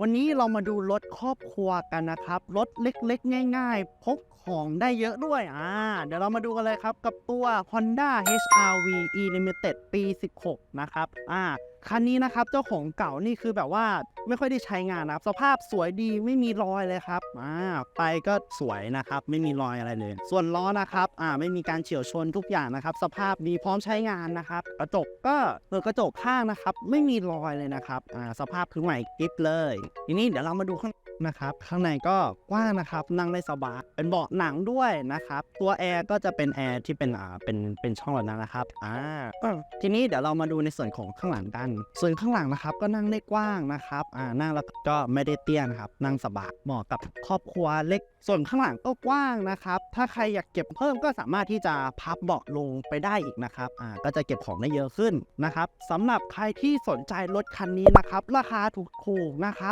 วันนี้เรามาดูรถครอบครัวกันนะครับ รถเล็กๆ ง่ายๆ พกของได้เยอะด้วยอ่าเดี๋ยวเรามาดูกันเลยครับกับตัว Honda HR-V E Limited ปี 16 นะครับอ่าคันนี้นะครับเจ้าของเก่านี่คือแบบว่าไม่ค่อยได้ใช้งานนะครับ สภาพสวยดีไม่มีรอยเลยครับอ่าไปก็สวยนะครับ ไม่มีรอยอะไรเลย ส่วนล้อนะครับอ่าไม่มีการเฉียวชนทุกอย่างนะครับ สภาพดีพร้อมใช้งานนะครับ กระจกก็เปิดกระจกข้างนะครับ ไม่มีรอยเลยนะครับอ่าสภาพคือใหม่กริฟเลยทีนี้เดี๋ยวเรามาดูข้างนะครับ ข้างในก็กว้างนะครับ นั่งได้สบาย เป็นเบาะหนังด้วยนะครับ ตัวแอร์ก็จะเป็นแอร์ที่เป็นอ่า เป็น เป็นช่องแบบนั้นนะครับ อ่า ทีนี้เดี๋ยวเรามาดูในส่วนของข้างหลังกัน ส่วนข้างหลังนะครับ ก็นั่งได้กว้างนะครับ อ่า นั่งแล้วก็ไม่ได้เตี้ยนะครับ นั่งสบาย เหมาะกับครอบครัวเล็ก ส่วนข้างหลังก็กว้างนะครับ ถ้าใครอยากเก็บเพิ่มก็สามารถที่จะพับเบาะลงไปได้อีกนะครับ อ่า ก็จะเก็บของได้เยอะขึ้นนะครับสำหรับใครที่สนใจรถคันนี้นะครับ ราคาถูกๆนะครับ